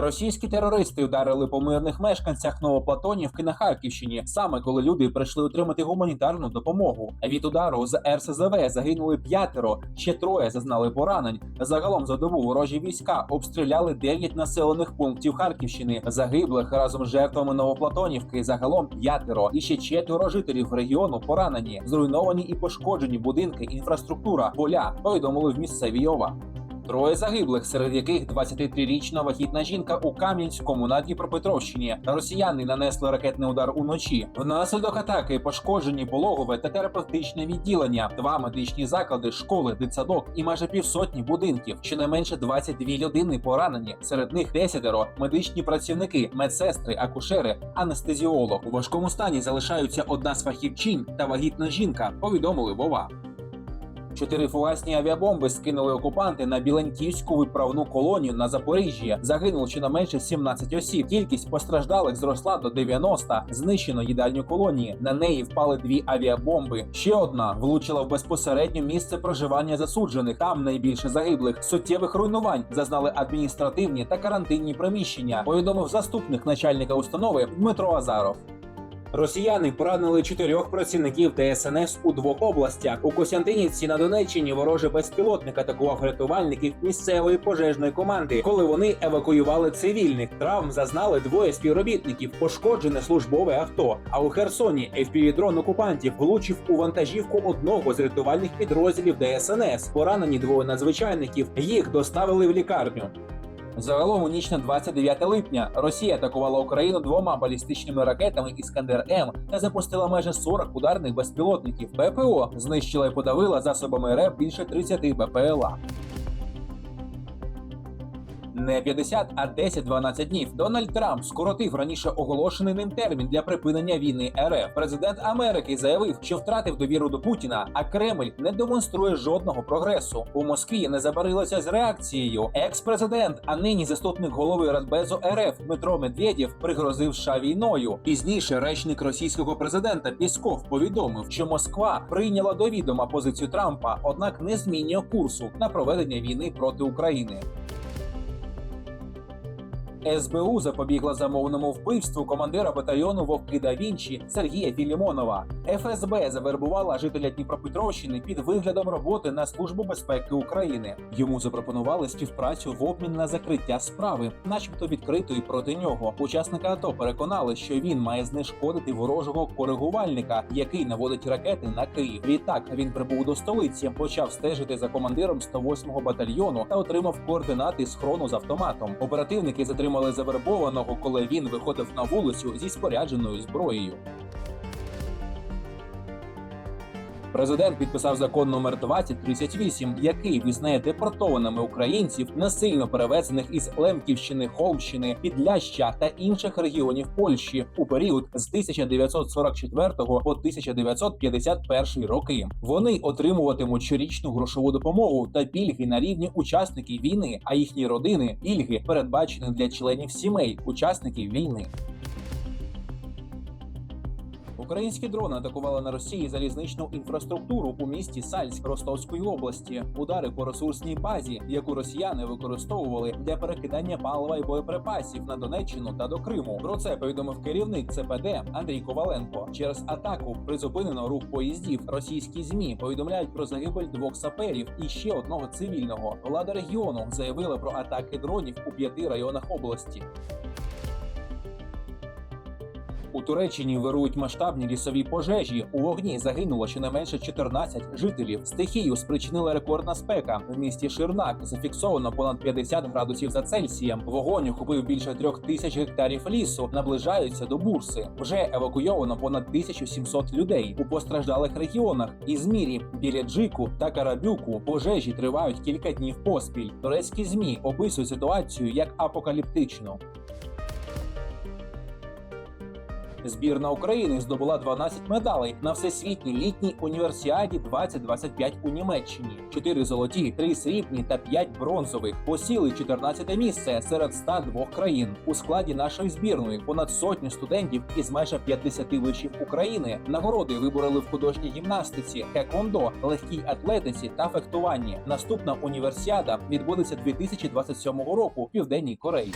Російські терористи ударили по мирних мешканцях Новоплатонівки на Харківщині, саме коли люди прийшли отримати гуманітарну допомогу. Від удару з РСЗВ загинули п'ятеро, ще троє зазнали поранень. Загалом за добу ворожі війська обстріляли 9 населених пунктів Харківщини. Загиблих разом з жертвами Новоплатонівки загалом п'ятеро. І ще четверо жителів регіону поранені, зруйновані і пошкоджені будинки, інфраструктура, поля. Повідомили в місцевій ОВА. Троє загиблих, серед яких 23-річна вагітна жінка у Кам'янському на Дніпропетровщині. Росіяни нанесли ракетний удар уночі. Внаслідок атаки пошкоджені пологове та терапевтичне відділення, два медичні заклади, школи, дитсадок і майже півсотні будинків. Щонайменше 22 людини поранені. Серед них десятеро медичні працівники, медсестри, акушери, анестезіолог. У важкому стані залишаються одна з фахівчинь та вагітна жінка. Повідомили Вова. Чотири фугасні авіабомби скинули окупанти на Біленьківську виправну колонію на Запоріжжі. Загинуло щонайменше 17 осіб. Кількість постраждалих зросла до 90. Знищено їдальню колонії. На неї впали дві авіабомби. Ще одна влучила в безпосереднє місце проживання засуджених. Там найбільше загиблих. Суттєвих руйнувань зазнали адміністративні та карантинні приміщення. Повідомив заступник начальника установи Дмитро Азаров. Росіяни поранили чотирьох працівників ДСНС у двох областях. У Костянтинівці на Донеччині ворожий безпілотник атакував рятувальників місцевої пожежної команди, коли вони евакуювали цивільних. Травм зазнали двоє співробітників, пошкоджене службове авто. А у Херсоні FPV-дрон окупантів влучив у вантажівку одного з рятувальних підрозділів ДСНС. Поранені двоє надзвичайників. Їх доставили в лікарню. Загалом у ніч на 29 липня Росія атакувала Україну двома балістичними ракетами Іскандер М та запустила майже 40 ударних безпілотників. ППО знищила і подавила засобами РЕП більше 30 БПЛА. Не 50, а 10-12 днів. Дональд Трамп скоротив раніше оголошений ним термін для припинення війни РФ. Президент Америки заявив, що втратив довіру до Путіна, а Кремль не демонструє жодного прогресу. У Москві не забарилося з реакцією. Екс-президент, а нині заступник голови Радбезу РФ Дмитро Медведєв пригрозив США війною. Пізніше речник російського президента Пісков повідомив, що Москва прийняла до відома позицію Трампа, однак не змінює курсу на проведення війни проти України. СБУ запобігла замовному вбивству командира батальйону Вовки да Вінчі Сергія Філімонова. ФСБ завербувала жителя Дніпропетровщини під виглядом роботи на службу безпеки України. Йому запропонували співпрацю в обмін на закриття справи, начебто відкритої проти нього. Учасника АТО переконали, що він має знешкодити ворожого коригувальника, який наводить ракети на Київ. Відтак він прибув до столиці, почав стежити за командиром 108-го батальйону та отримав координати схрону з автоматом. Оперативники затримали завербованого, коли він виходив на вулицю зі спорядженою зброєю. Президент підписав закон номер 2038, який визнає депортованими українців, насильно перевезених із Лемківщини, Холмщини, Підляща та інших регіонів Польщі у період з 1944 по 1951 роки. Вони отримуватимуть щорічну грошову допомогу та пільги на рівні учасників війни, а їхні родини пільги передбачені для членів сімей учасників війни. Українські дрони атакували на Росії залізничну інфраструктуру у місті Сальськ Ростовської області. Удари по ресурсній базі, яку росіяни використовували для перекидання палива і боєприпасів на Донеччину та до Криму. Про це повідомив керівник ЦПД Андрій Коваленко. Через атаку призупинено рух поїздів. Російські змі повідомляють про загибель двох саперів і ще одного цивільного. Влада регіону заявила про атаки дронів у п'яти районах області. У Туреччині вирують масштабні лісові пожежі. У вогні загинуло щонайменше 14 жителів. Стихію спричинила рекордна спека. В місті Ширнак зафіксовано понад 50 градусів за Цельсієм. Вогонь охопив більше трьох тисяч гектарів лісу. Наближаються до бурси. Вже евакуйовано понад 1700 людей у постраждалих регіонах. Ізмірі, біля Джику та Карабюку пожежі тривають кілька днів поспіль. Турецькі змі описують ситуацію як апокаліптичну. Збірна України здобула 12 медалей на всесвітній літній універсіаді 2025 у Німеччині: 4 золоті, 3 срібні та 5 бронзових. Посіли 14 місце серед 102 країн. У складі нашої збірної понад сотню студентів із майже 50 вишів України. Нагороди вибороли в художній гімнастиці, хекондо, легкій атлетиці та фехтуванні. Наступна універсіада відбудеться 2027 року в південній Кореї.